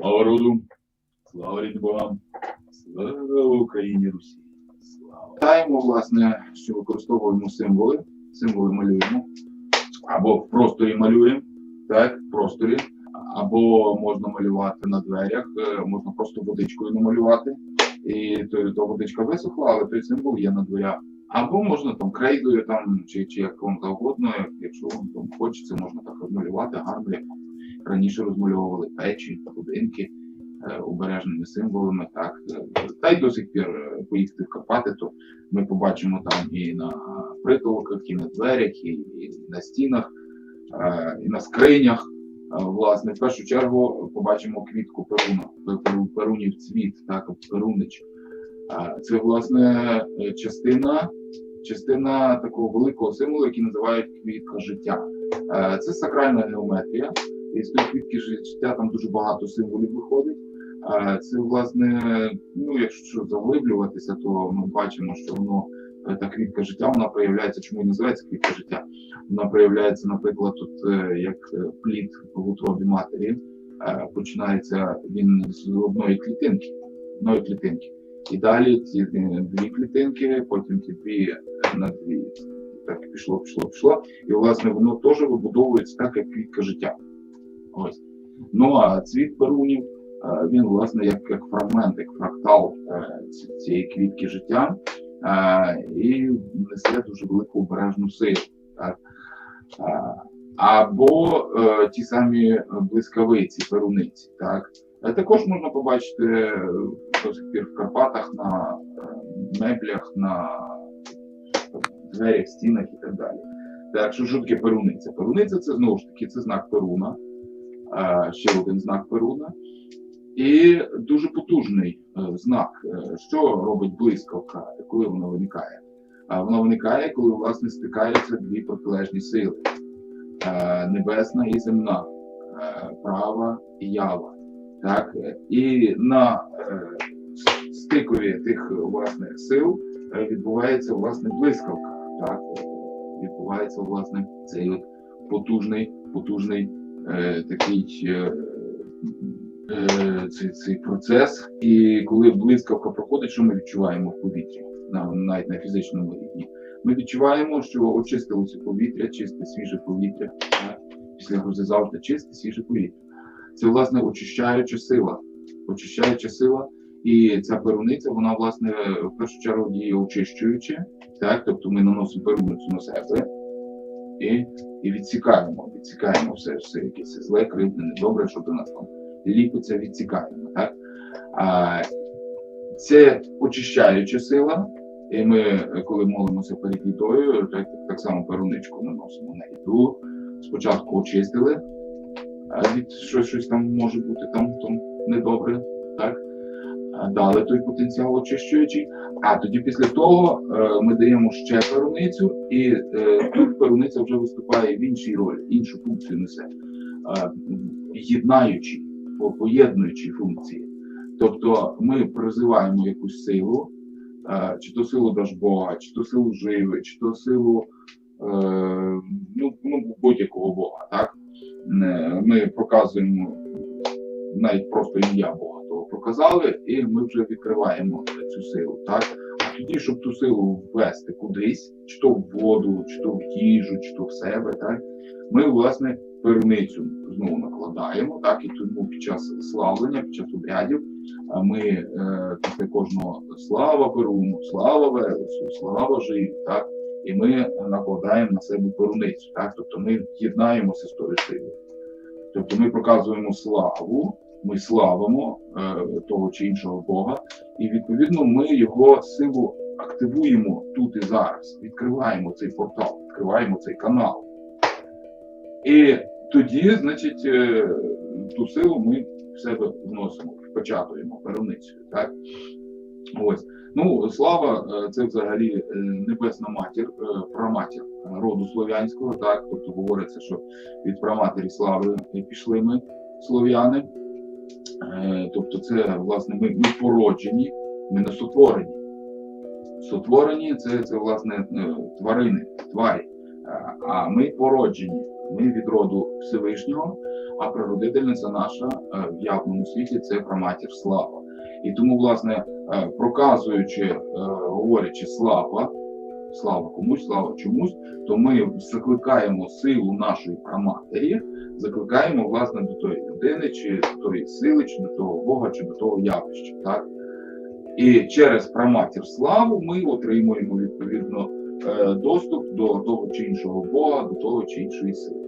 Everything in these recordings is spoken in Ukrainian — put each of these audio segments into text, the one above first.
Слава роду, слава богам, слава Україні Русі. Слава. Вітаємо, власне, що використовуємо символи. Символи малюємо. Або в просторі малюємо, так, в просторі. Або можна малювати на дверях, е, можна просто водичкою намалювати. І то, то водичка висохла, але той символ є на дверях. Або можна там крейдою, там, чи, чи як вам завгодно, як- якщо вам там хочеться, можна так розмалювати гарно, раніше розмальовували печі, будинки е, обережними символами. Так. Та й до сих пір е, поїхати в Карпати, то ми побачимо там і на притолоках, і на дверях, і, на стінах, е, і на скринях. Власне, в першу чергу побачимо квітку перуна, перунів цвіт, так, перунич. Це, власне, частина, частина такого великого символу, який називають квітка життя. Це сакральна геометрія. І з квітки життя там дуже багато символів виходить. Це, власне, ну, якщо заглиблюватися, то ми бачимо, що воно е, та квітка життя, вона проявляється, чому і називається квітка життя. Вона проявляється, наприклад, тут е, як е, плід в утробі матері. Починається він з одної клітинки, одної клітинки. І далі ці дві клітинки, потім ті дві на дві. Так пішло, пішло, пішло. І власне воно теж вибудовується так, як квітка життя. Ось. Ну а цвіт перунів, е, він, власне, як, як фрагмент, як фрактал е, цієї квітки життя, е, і несе дуже велику обережну силу. Або ті самі блискавиці, перуниці. Так? Також можна побачити до сих пір в Карпатах на меблях, на дверях, стінах і так далі. Так, що ж таке перуниця? Перуниця це знову ж таки це знак Перуна, ще один знак Перуна. І дуже потужний е, знак. Е, Що робить блискавка, коли вона виникає? Вона виникає, коли власне стикаються дві протилежні сили: Е, небесна і земна, е, права і ява. Так? Е, І на е, стикові тих власне сил е, відбувається власне блискавка. Так? Е, Відбувається власне цей потужний, потужний е, такий е, е, цей, цей процес. І коли блискавка проходить, що ми відчуваємо в повітрі, навіть на фізичному рівні? Ми відчуваємо, що очистилося повітря, чисте, свіже повітря. Після грози завжди чисте, свіже повітря. Це власне очищаюча сила. Очищаюча сила. І ця перуниця, вона, власне, в першу чергу діє очищуючи, так? тобто ми наносимо перуницю на себе і, і відсікаємо, відсікаємо все, все якесь зле, кривдне, недобре, що до нас там ліпиться, відсікаємо. Так? А, це очищаюча сила, і ми, коли молимося перед їдою, так, так само перуничку наносимо на їду. Спочатку очистили, а від щось, щось там може бути там, там недобре, так? Дали той потенціал очищуючий, а тоді після того е, ми даємо ще перуницю, і е, тут перуниця вже виступає в іншій ролі, іншу функцію несе, е, єднаючі, поєднуючі функції. Тобто ми призиваємо якусь силу, чи то силу Дажбога, чи то силу живи, чи то силу ну, ну, будь-якого Бога. Так? Ми показуємо навіть просто ім'я Бога того проказали, і ми вже відкриваємо цю силу. Так? А тоді, щоб ту силу ввести кудись, чи то в воду, чи то в їжу, чи то в себе, так? ми, власне, перуницю знову накладаємо, так, і тому під час славлення, під час обрядів, ми е, після кожного слава Перуну, слава Велесу, слава Живі, так, і ми накладаємо на себе перуницю, так, тобто ми єднаємося з тою силою. Тобто ми показуємо славу, ми славимо е, того чи іншого Бога, і відповідно ми його силу активуємо тут і зараз, відкриваємо цей портал, відкриваємо цей канал. І тоді, значить, е, ту силу ми в себе вносимо, впечатуємо перуницею. Так? Ось. Ну, слава е, це взагалі небесна матір, праматір роду слов'янського, так, тобто говориться, що від праматері слави пішли ми слов'яни. Е, Тобто, це власне ми, ми породжені, ми не сотворені. Сотворені це, це власне е, тварини, тварі. Е, А ми породжені. Ми від роду Всевишнього, а прародительниця наша в явному світі це праматір слава. І тому, власне, проказуючи, говорячи слава, слава комусь, слава чомусь, то ми закликаємо силу нашої праматері, закликаємо власне до тої людини, чи до тої сили, чи до того Бога, чи до того явища. Так? І через праматір славу ми отримуємо відповідно е, доступ до того чи іншого Бога, до того чи іншої сили.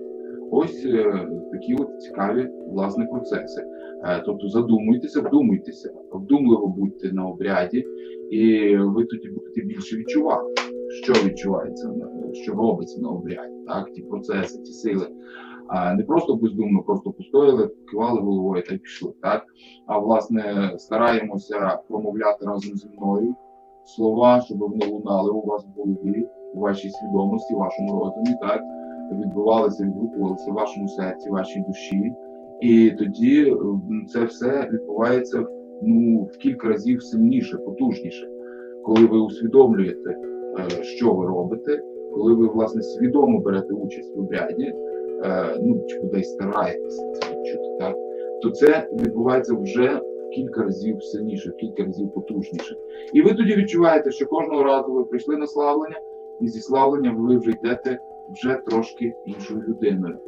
Ось е, такі от цікаві власне процеси. Е, Тобто задумуйтеся, вдумуйтеся, вдумливо будьте на обряді, і ви тоді будете більше відчувати, що відчувається, що робиться на обряді, так, ті процеси, ті сили. А не просто бездумно, просто постояли, кивали головою та й пішли. Так? А власне стараємося промовляти разом зі мною слова, щоб вони лунали у вас в голові, у вашій свідомості, в вашому розумі, так відбувалися, відгукувалися в вашому серці, в вашій душі. І тоді це все відбувається ну, в кілька разів сильніше, потужніше, коли ви усвідомлюєте, що ви робите, коли ви власне свідомо берете участь в обряді, е, ну чи кудись стараєтеся це відчути, так то це відбувається вже кілька разів сильніше, кілька разів потужніше. І ви тоді відчуваєте, що кожного разу ви прийшли на славлення, і зі славленням ви вже йдете вже трошки іншою людиною.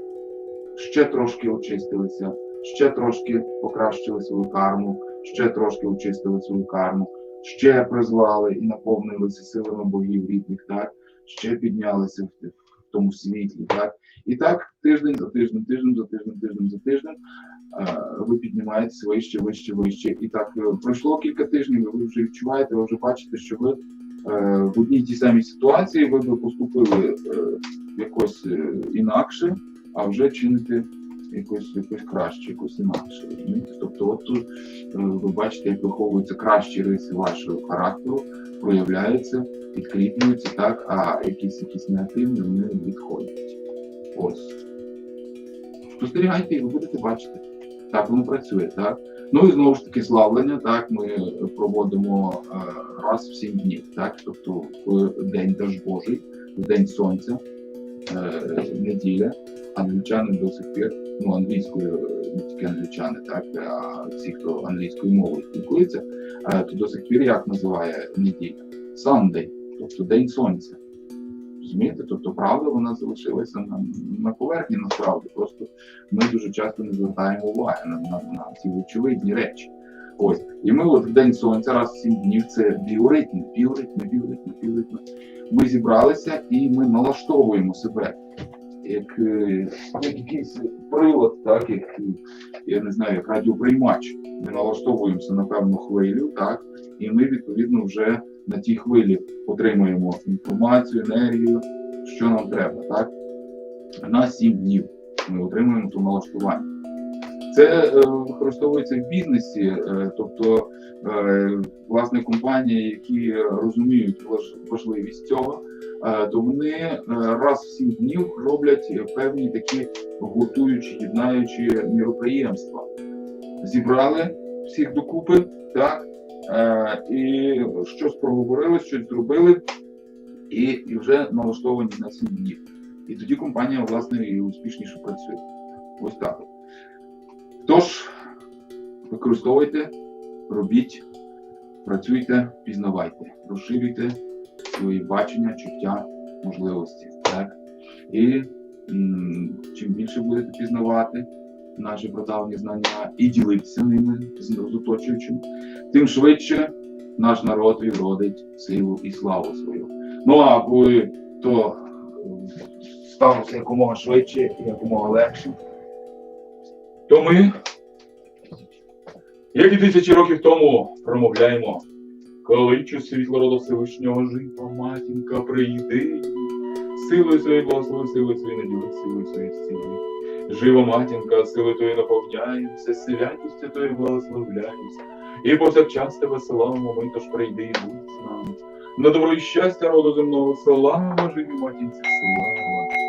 Ще трошки очистилися, ще трошки покращили свою карму, ще трошки очистили свою карму, ще призвали і наповнилися силами богів рідних, так? ще піднялися в, тому світлі. Так? І так тиждень за тиждень, тиждень за тиждень, тиждень за тиждень ви піднімаєтеся вище, вище, вище. І так е, пройшло кілька тижнів, ви вже відчуваєте, ви вже бачите, що ви е, в одній тій самій ситуації ви би поступили е, якось інакше, а вже чините якось, якось краще, якось інакше. Розумієте? Тобто, от тут е, ви бачите, як виховуються кращі риси вашого характеру, проявляються, підкріплюються, так, а якісь якісь негативні вони відходять. Ось. Спостерігайте, і ви будете бачити. Так воно працює, так. Ну і знову ж таки славлення, так, ми проводимо е, раз в сім днів, так, тобто в день Даж Божий, в день сонця, е, неділя, англічани до сих пір, ну англійською, не тільки англічани, так, а всі, хто англійською мовою спілкується, е, то до сих пір як називає неділя? Sunday, тобто День Сонця. Розумієте? Тобто правда вона залишилася на, на поверхні насправді. Просто ми дуже часто не звертаємо уваги на, на, на ці очевидні речі. Ось. І ми от в День Сонця, раз в сім днів, це біоритм, біоритм, біоритм, біоритм. Ми зібралися і ми налаштовуємо себе як, е, як якийсь прилад, так, як е, я не знаю, як радіоприймач. Ми налаштовуємося на певну хвилю, так, і ми відповідно вже на тій хвилі отримуємо інформацію, енергію, що нам треба, так? На 7 днів ми отримуємо то налаштування. Це е, використовується в бізнесі, е, тобто е, власне компанії, які розуміють важливість цього, то вони раз в 7 днів роблять певні такі гуртуючі, єднаючі міроприємства. Зібрали всіх докупи, так, і щось проговорили, щось зробили, і, і вже налаштовані на 7 днів. І тоді компанія, власне, і успішніше працює. Ось так. Тож, використовуйте, робіть, працюйте, пізнавайте, розширюйте свої бачення, чуття, можливості. Так? І чим більше будете пізнавати наші прадавні знання і ділитися ними з оточуючим, тим швидше наш народ відродить силу і славу свою. Ну а коли то е, станеться якомога швидше і якомога легше, то ми, як і тисячі років тому, промовляємо, коли чу світло роду Всевишнього жито, матінка прийди, силою своєю благослови, силою своєю наділи, силою своєю зціли. Жива матінка, сили Твої наповняємося, святістю Твої благословляємося. І повсякчас тебе славимо, ми тож прийди і будь з нами. На добро і щастя роду земного слава, живі матінці, слава.